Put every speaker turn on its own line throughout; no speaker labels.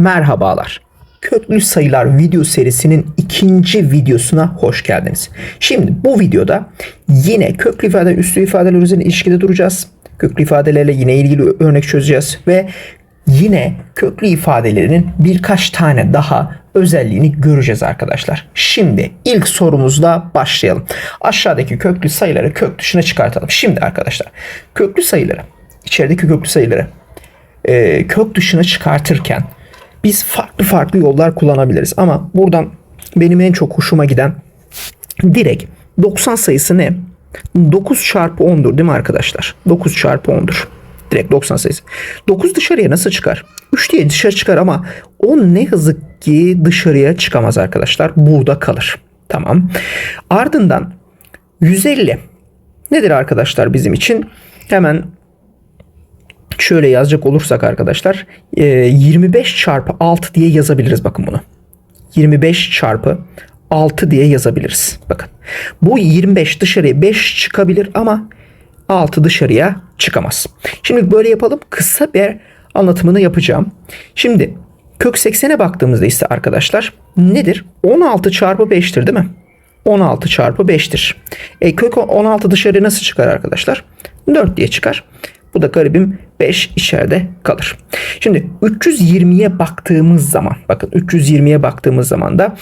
Merhabalar. Köklü sayılar video serisinin ikinci videosuna hoş geldiniz. Şimdi bu videoda yine köklü ifade üslü ifadeler üzerine ilişkide duracağız. Köklü ifadelerle yine ilgili örnek çözeceğiz ve yine köklü ifadelerinin birkaç tane daha özelliğini göreceğiz arkadaşlar. Şimdi ilk sorumuzla başlayalım. Aşağıdaki köklü sayıları kök dışına çıkartalım. Şimdi arkadaşlar köklü sayıları içerideki köklü sayıları kök dışına çıkartırken biz farklı farklı yollar kullanabiliriz. Ama buradan benim en çok hoşuma giden direkt 90 sayısı ne? 9 çarpı 10'dur değil mi arkadaşlar? 9 çarpı 10'dur. Direkt 90 sayısı. 9 dışarıya nasıl çıkar? 3 diye dışarı çıkar ama 10 ne yazık ki dışarıya çıkamaz arkadaşlar. Burada kalır. Tamam. Ardından 150. Nedir arkadaşlar bizim için? Hemen şöyle yazacak olursak arkadaşlar e, 25 çarpı 6 diye yazabiliriz bakın bunu. 25 çarpı 6 diye yazabiliriz. Bakın. Bu 25 dışarıya 5 çıkabilir ama 6 dışarıya çıkamaz. Şimdi böyle yapalım. Kısa bir anlatımını yapacağım. Şimdi kök 80'e baktığımızda ise arkadaşlar nedir? 16 çarpı 5'tir değil mi? 16 çarpı 5'tir. E, kök 16 dışarıya nasıl çıkar arkadaşlar? 4 diye çıkar. Bu da garibim 5 içeride kalır. Şimdi 320'ye baktığımız zaman bakın 320'ye baktığımız zaman da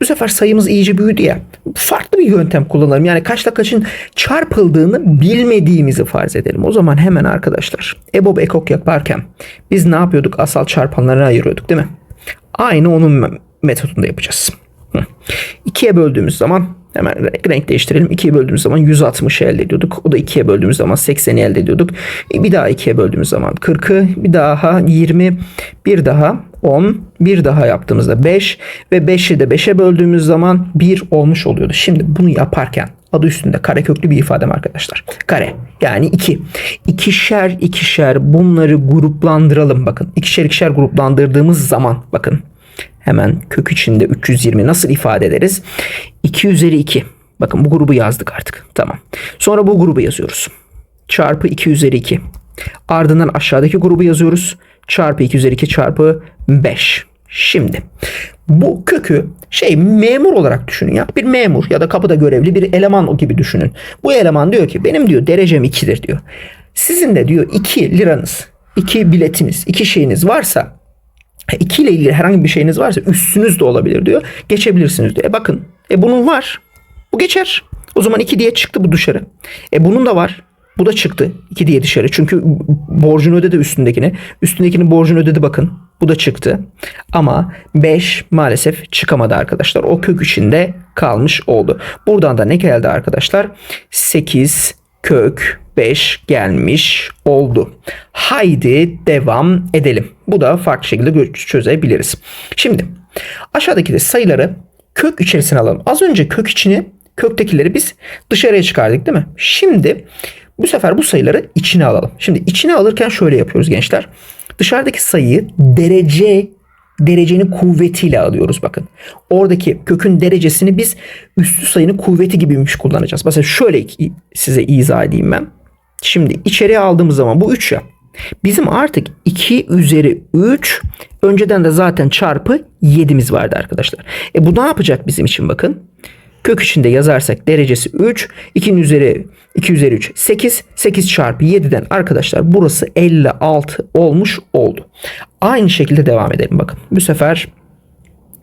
bu sefer sayımız iyice büyüdü ya. Farklı bir yöntem kullanalım. Yani kaçla kaçın çarpıldığını bilmediğimizi farz edelim. O zaman hemen arkadaşlar EBOB ekok yaparken biz ne yapıyorduk? Asal çarpanlarına ayırıyorduk değil mi? Aynı onun metodunda yapacağız. Hı. İkiye böldüğümüz zaman hemen renk değiştirelim. 2'ye böldüğümüz zaman 160'ı elde ediyorduk. O da 2'ye böldüğümüz zaman 80'i elde ediyorduk. E, Bir daha 2'ye böldüğümüz zaman 40'ı, bir daha 20, bir daha 10, bir daha yaptığımızda 5 ve 5'i de 5'e böldüğümüz zaman 1 olmuş oluyordu. Şimdi bunu yaparken adı üstünde kareköklü bir ifadem arkadaşlar. Kare yani 2. İkişer ikişer bunları gruplandıralım bakın. İkişer ikişer gruplandırdığımız zaman bakın Hemen kök içinde 320 nasıl ifade ederiz? 2 üzeri 2. Bakın bu grubu yazdık artık. Tamam. Sonra bu grubu yazıyoruz. Çarpı 2 üzeri 2. Ardından aşağıdaki grubu yazıyoruz. Çarpı 2 üzeri 2 çarpı 5. Şimdi bu kökü şey memur olarak düşünün ya. Bir memur ya da kapıda görevli bir eleman gibi düşünün. Bu eleman diyor ki benim diyor derecem 2'dir diyor. Sizin de diyor 2 liranız, 2 biletiniz, 2 şeyiniz varsa 2 ile ilgili herhangi bir şeyiniz varsa üstünüz de olabilir diyor. Geçebilirsiniz diyor. E bakın e bunun var. Bu geçer. O zaman 2 diye çıktı bu dışarı. E bunun da var. Bu da çıktı 2 diye dışarı. Çünkü borcunu ödedi üstündekini. Üstündekinin borcunu ödedi bakın. Bu da çıktı. Ama 5 maalesef çıkamadı arkadaşlar. O kök içinde kalmış oldu. Buradan da ne geldi arkadaşlar? 8 kök 5 gelmiş oldu. Haydi devam edelim. Bu da farklı şekilde çözebiliriz. Şimdi aşağıdaki de sayıları kök içerisine alalım. Az önce kök içini köktekileri biz dışarıya çıkardık değil mi? Şimdi bu sefer bu sayıları içine alalım. Şimdi içine alırken şöyle yapıyoruz gençler. Dışarıdaki sayıyı derece derecenin kuvvetiyle alıyoruz bakın. Oradaki kökün derecesini biz üstü sayının kuvveti gibiymiş kullanacağız. Mesela şöyle size izah edeyim ben. Şimdi içeriye aldığımız zaman bu 3 ya. Bizim artık 2 üzeri 3 önceden de zaten çarpı 7'miz vardı arkadaşlar. E bu ne yapacak bizim için bakın. Kök içinde yazarsak derecesi 3. 2'nin üzeri 2 üzeri 3 8. 8 çarpı 7'den arkadaşlar burası 56 olmuş oldu. Aynı şekilde devam edelim bakın. Bu sefer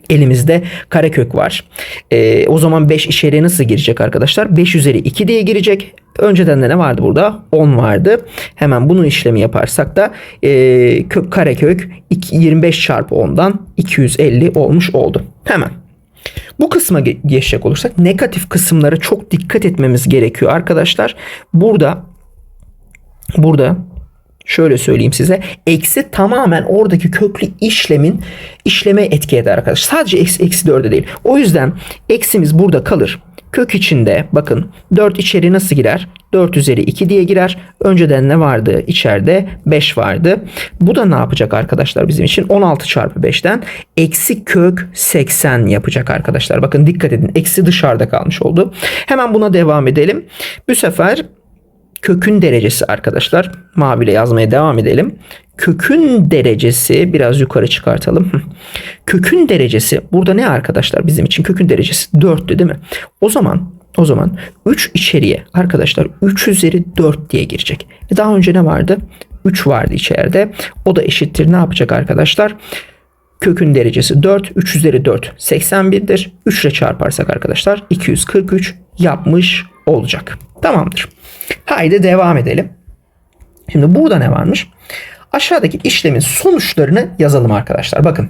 elimizde karekök var. Ee, o zaman 5 içeriye nasıl girecek arkadaşlar? 5 üzeri 2 diye girecek. Önceden de ne vardı burada? 10 vardı. Hemen bunun işlemi yaparsak da e, kök karekök 25 çarpı 10'dan 250 olmuş oldu. Hemen bu kısma geçecek olursak negatif kısımlara çok dikkat etmemiz gerekiyor arkadaşlar. Burada burada şöyle söyleyeyim size. Eksi tamamen oradaki köklü işlemin işleme etki eder arkadaşlar. Sadece eksi, eksi 4'e değil. O yüzden eksimiz burada kalır. Kök içinde bakın 4 içeri nasıl girer? 4 üzeri 2 diye girer. Önceden ne vardı? İçeride 5 vardı. Bu da ne yapacak arkadaşlar bizim için? 16 çarpı 5'ten eksi kök 80 yapacak arkadaşlar. Bakın dikkat edin. Eksi dışarıda kalmış oldu. Hemen buna devam edelim. Bu sefer kökün derecesi arkadaşlar. Maviyle yazmaya devam edelim. Kökün derecesi biraz yukarı çıkartalım. Kökün derecesi burada ne arkadaşlar bizim için? Kökün derecesi 4'tü değil mi? O zaman o zaman 3 içeriye arkadaşlar 3 üzeri 4 diye girecek. E daha önce ne vardı? 3 vardı içeride. O da eşittir ne yapacak arkadaşlar? Kökün derecesi 4. 3 üzeri 4 81'dir. 3 ile çarparsak arkadaşlar 243 yapmış olacak. Tamamdır. Haydi devam edelim. Şimdi burada ne varmış? Aşağıdaki işlemin sonuçlarını yazalım arkadaşlar. Bakın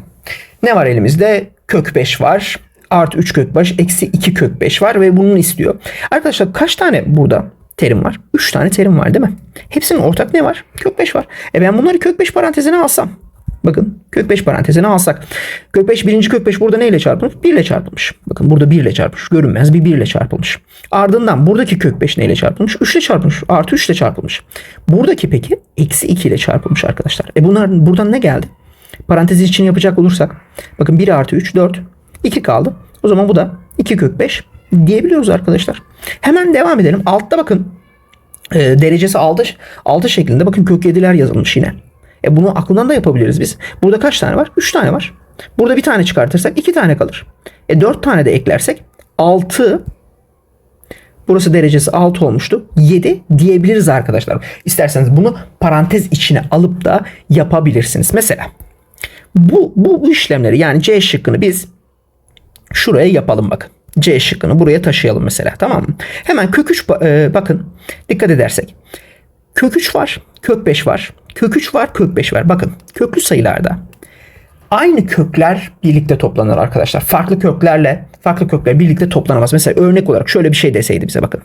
ne var elimizde? Kök 5 var. Artı 3 kök 5 eksi 2 kök 5 var ve bunun istiyor. Arkadaşlar kaç tane burada terim var? 3 tane terim var değil mi? Hepsinin ortak ne var? Kök 5 var. E ben bunları kök 5 parantezine alsam. Bakın kök 5 parantezine alsak. Kök 5 birinci kök 5 burada neyle çarpılmış? 1 ile çarpılmış. Bakın burada 1 ile çarpılmış. Görünmez bir 1 ile çarpılmış. Ardından buradaki kök 5 neyle çarpılmış? 3 ile çarpılmış. Artı 3 ile çarpılmış. Buradaki peki eksi 2 ile çarpılmış arkadaşlar. E bunlar buradan ne geldi? Parantez için yapacak olursak. Bakın 1 artı 3 4. 2 kaldı. O zaman bu da 2 kök 5 diyebiliyoruz arkadaşlar. Hemen devam edelim. Altta bakın e, derecesi 6, 6 şeklinde bakın kök 7'ler yazılmış yine. E bunu aklından da yapabiliriz biz. Burada kaç tane var? 3 tane var. Burada bir tane çıkartırsak 2 tane kalır. E 4 tane de eklersek 6 Burası derecesi 6 olmuştu. 7 diyebiliriz arkadaşlar. İsterseniz bunu parantez içine alıp da yapabilirsiniz. Mesela bu, bu işlemleri yani C şıkkını biz şuraya yapalım bakın. C şıkkını buraya taşıyalım mesela tamam mı? Hemen kök 3 e, bakın dikkat edersek. Kök 3 var, kök 5 var, kök 3 var, kök 5 var. Bakın köklü sayılarda aynı kökler birlikte toplanır arkadaşlar. Farklı köklerle farklı kökler birlikte toplanamaz. Mesela örnek olarak şöyle bir şey deseydi bize bakın.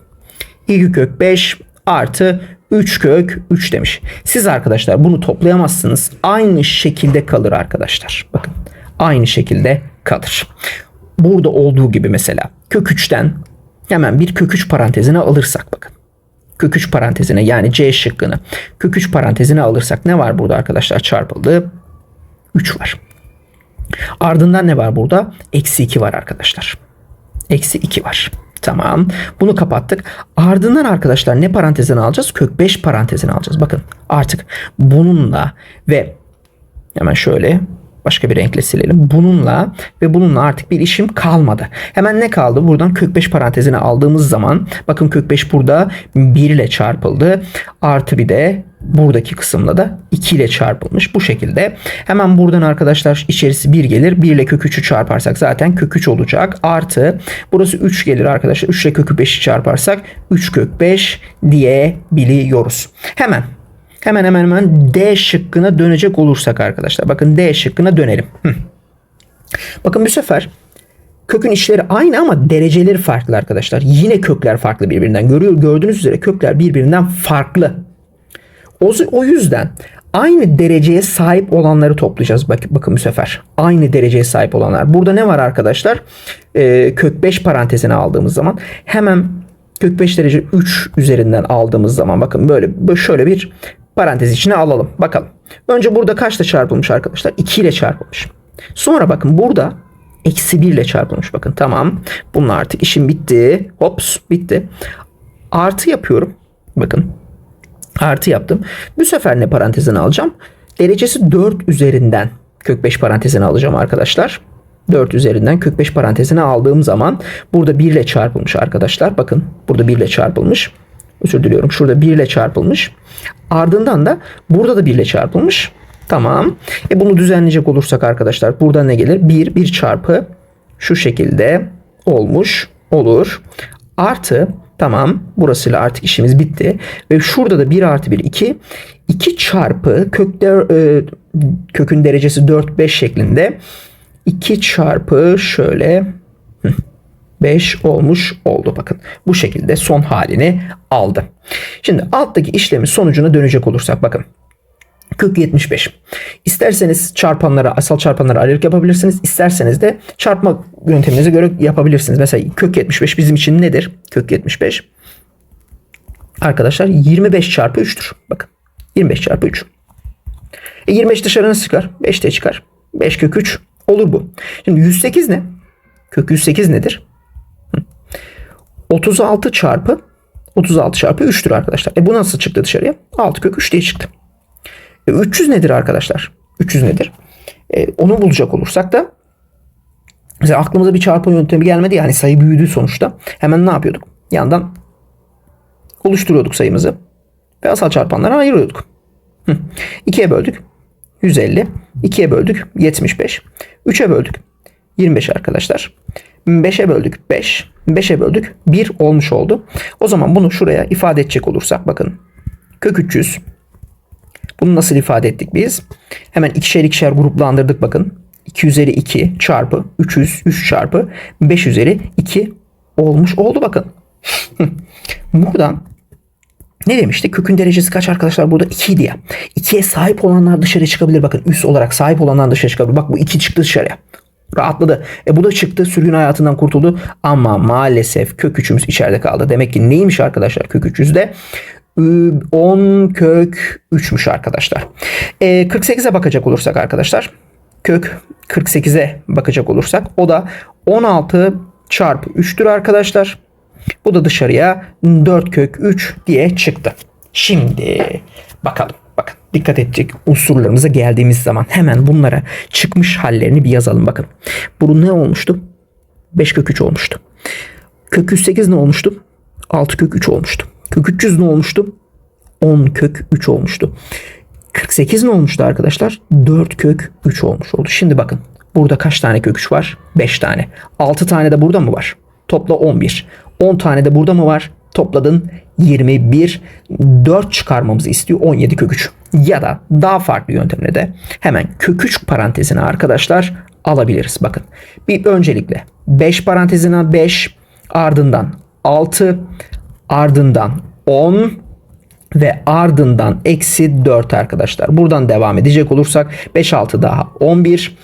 2 kök 5 artı 3 kök 3 demiş. Siz arkadaşlar bunu toplayamazsınız. Aynı şekilde kalır arkadaşlar. Bakın aynı şekilde kalır. Burada olduğu gibi mesela kök 3'ten hemen bir kök 3 parantezine alırsak bakın. Kök 3 parantezine yani C şıkkını kök 3 parantezine alırsak ne var burada arkadaşlar çarpıldı? 3 var. Ardından ne var burada? Eksi 2 var arkadaşlar. Eksi 2 var. Tamam. Bunu kapattık. Ardından arkadaşlar ne parantezine alacağız? Kök 5 parantezine alacağız. Bakın artık bununla ve hemen şöyle başka bir renkle silelim. Bununla ve bununla artık bir işim kalmadı. Hemen ne kaldı? Buradan kök 5 parantezine aldığımız zaman bakın kök 5 burada 1 ile çarpıldı. Artı bir de buradaki kısımla da 2 ile çarpılmış. Bu şekilde. Hemen buradan arkadaşlar içerisi 1 gelir. 1 ile kök 3'ü çarparsak zaten kök 3 olacak. Artı burası 3 gelir arkadaşlar. 3 ile kök 5'i çarparsak 3 kök 5 diyebiliyoruz. Hemen Hemen hemen hemen D şıkkına dönecek olursak arkadaşlar. Bakın D şıkkına dönelim. Bakın bu sefer kökün işleri aynı ama dereceleri farklı arkadaşlar. Yine kökler farklı birbirinden. Görüyor, gördüğünüz üzere kökler birbirinden farklı. O, o yüzden aynı dereceye sahip olanları toplayacağız. Bak, bakın bu sefer. Aynı dereceye sahip olanlar. Burada ne var arkadaşlar? Ee, kök 5 parantezine aldığımız zaman hemen kök 5 derece 3 üzerinden aldığımız zaman bakın böyle şöyle bir parantez içine alalım. Bakalım. Önce burada kaçla çarpılmış arkadaşlar? 2 ile çarpılmış. Sonra bakın burada eksi 1 ile çarpılmış. Bakın tamam. Bunun artık işim bitti. Hops bitti. Artı yapıyorum. Bakın. Artı yaptım. Bu sefer ne parantezine alacağım? Derecesi 4 üzerinden kök 5 parantezine alacağım arkadaşlar. 4 üzerinden kök 5 parantezine aldığım zaman burada 1 ile çarpılmış arkadaşlar. Bakın burada 1 ile çarpılmış. Özür diliyorum. Şurada 1 ile çarpılmış. Ardından da burada da 1 ile çarpılmış. Tamam. E bunu düzenleyecek olursak arkadaşlar burada ne gelir? 1, 1 çarpı şu şekilde olmuş olur. Artı tamam burasıyla artık işimiz bitti. Ve şurada da 1 artı 1 2. 2 çarpı kökler, e, kökün derecesi 4 5 şeklinde. 2 çarpı şöyle 5 olmuş oldu. Bakın bu şekilde son halini aldı. Şimdi alttaki işlemin sonucuna dönecek olursak bakın. Kök 75. İsterseniz çarpanlara, asal çarpanlara ayrılık yapabilirsiniz. İsterseniz de çarpma yönteminize göre yapabilirsiniz. Mesela kök 75 bizim için nedir? Kök 75. Arkadaşlar 25 çarpı 3'tür. Bakın 25 çarpı 3. E 25 dışarı nasıl çıkar? 5 de çıkar. 5 kök 3 olur bu. Şimdi 108 ne? Kök 108 nedir? 36 çarpı 36 çarpı 3'tür arkadaşlar. E bu nasıl çıktı dışarıya? 6 kök 3 diye çıktı. E 300 nedir arkadaşlar? 300 nedir? E, onu bulacak olursak da mesela aklımıza bir çarpma yöntemi gelmedi yani sayı büyüdü sonuçta. Hemen ne yapıyorduk? Yandan oluşturuyorduk sayımızı ve asal çarpanlara ayırıyorduk. Hı. 2'ye böldük. 150. 2'ye böldük. 75. 3'e böldük. 25 arkadaşlar. 5'e böldük 5. 5'e böldük 1 olmuş oldu. O zaman bunu şuraya ifade edecek olursak bakın. Kök 300. Bunu nasıl ifade ettik biz? Hemen ikişer ikişer gruplandırdık bakın. 2 üzeri 2 çarpı 300 3 çarpı 5 üzeri 2 olmuş oldu bakın. Buradan ne demiştik? Kökün derecesi kaç arkadaşlar? Burada 2 diye. 2'ye sahip olanlar dışarı çıkabilir. Bakın üst olarak sahip olanlar dışarı çıkabilir. Bak bu 2 çıktı dışarıya. Rahatladı. E bu da çıktı. Sürgün hayatından kurtuldu. Ama maalesef kök 3'ümüz içeride kaldı. Demek ki neymiş arkadaşlar kök 300'de? 10 kök 3'müş arkadaşlar. E, 48'e bakacak olursak arkadaşlar. Kök 48'e bakacak olursak o da 16 çarpı 3'tür arkadaşlar. Bu da dışarıya 4 kök 3 diye çıktı. Şimdi bakalım. Dikkat edecek unsurlarımıza geldiğimiz zaman hemen bunlara çıkmış hallerini bir yazalım bakın. Bu ne olmuştu? 5 kök 3 olmuştu. Kök 108 ne olmuştu? 6 kök 3 olmuştu. Kök 300 ne olmuştu? 10 kök 3 olmuştu. 48 ne olmuştu arkadaşlar? 4 kök 3 olmuş oldu. Şimdi bakın burada kaç tane kök 3 var? 5 tane. 6 tane de burada mı var? Topla 11. 10 tane de burada mı var? Topladın 21. 4 çıkarmamızı istiyor 17 kök 3. Ya da daha farklı yöntemle de hemen kök 3 parantezine arkadaşlar alabiliriz. Bakın bir öncelikle 5 parantezine 5 ardından 6 ardından 10 ve ardından eksi 4 arkadaşlar. Buradan devam edecek olursak 5 6 daha 11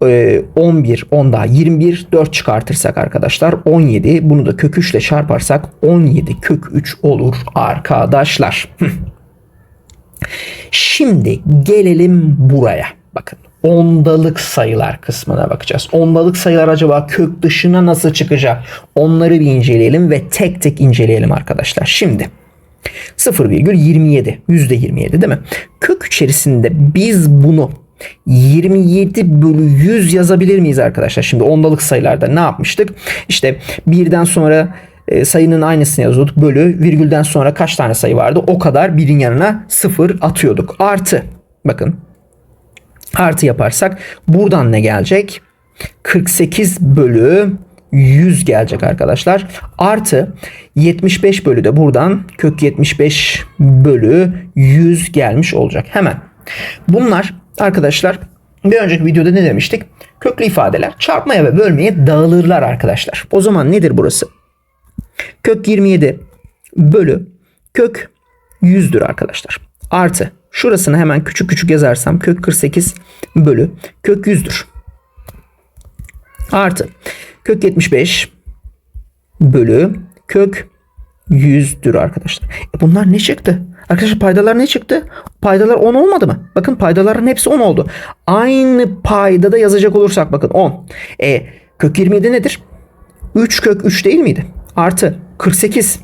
11 10 daha 21 4 çıkartırsak arkadaşlar 17 bunu da kök 3 ile çarparsak 17 kök 3 olur arkadaşlar. Şimdi gelelim buraya. Bakın ondalık sayılar kısmına bakacağız. Ondalık sayılar acaba kök dışına nasıl çıkacak? Onları bir inceleyelim ve tek tek inceleyelim arkadaşlar. Şimdi 0,27 %27 değil mi? Kök içerisinde biz bunu 27 bölü 100 yazabilir miyiz arkadaşlar? Şimdi ondalık sayılarda ne yapmıştık? İşte birden sonra e, sayının aynısını yazıyorduk. Bölü virgülden sonra kaç tane sayı vardı? O kadar birin yanına sıfır atıyorduk. Artı bakın artı yaparsak buradan ne gelecek? 48 bölü 100 gelecek arkadaşlar. Artı 75 bölü de buradan kök 75 bölü 100 gelmiş olacak. Hemen bunlar arkadaşlar bir önceki videoda ne demiştik? Köklü ifadeler çarpmaya ve bölmeye dağılırlar arkadaşlar. O zaman nedir burası? Kök 27 bölü kök 100'dür arkadaşlar. Artı şurasını hemen küçük küçük yazarsam kök 48 bölü kök 100'dür. Artı kök 75 bölü kök 100'dür arkadaşlar. E bunlar ne çıktı? Arkadaşlar paydalar ne çıktı? Paydalar 10 olmadı mı? Bakın paydaların hepsi 10 oldu. Aynı payda da yazacak olursak bakın 10. E kök 27 nedir? 3 kök 3 değil miydi? Artı 48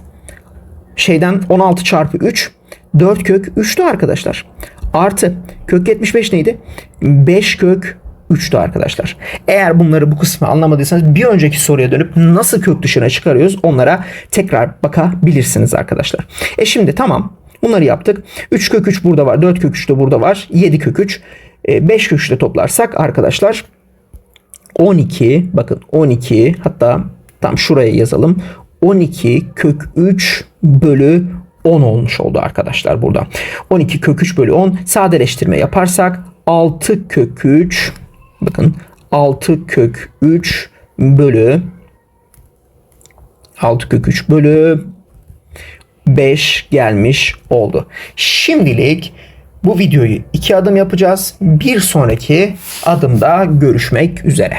şeyden 16 çarpı 3 4 kök 3'tü arkadaşlar. Artı kök 75 neydi? 5 kök 3'tü arkadaşlar. Eğer bunları bu kısmı anlamadıysanız bir önceki soruya dönüp nasıl kök dışına çıkarıyoruz onlara tekrar bakabilirsiniz arkadaşlar. E şimdi tamam bunları yaptık. 3 kök 3 burada var. 4 kök 3 de burada var. 7 kök 3. 5 kök 3 de toplarsak arkadaşlar 12 bakın 12 hatta tam şuraya yazalım. 12 kök 3 bölü 10 olmuş oldu arkadaşlar burada. 12 kök 3 bölü 10 sadeleştirme yaparsak 6 kök 3 bakın 6 kök 3 bölü 6 kök 3 bölü 5 gelmiş oldu. Şimdilik bu videoyu iki adım yapacağız. Bir sonraki adımda görüşmek üzere.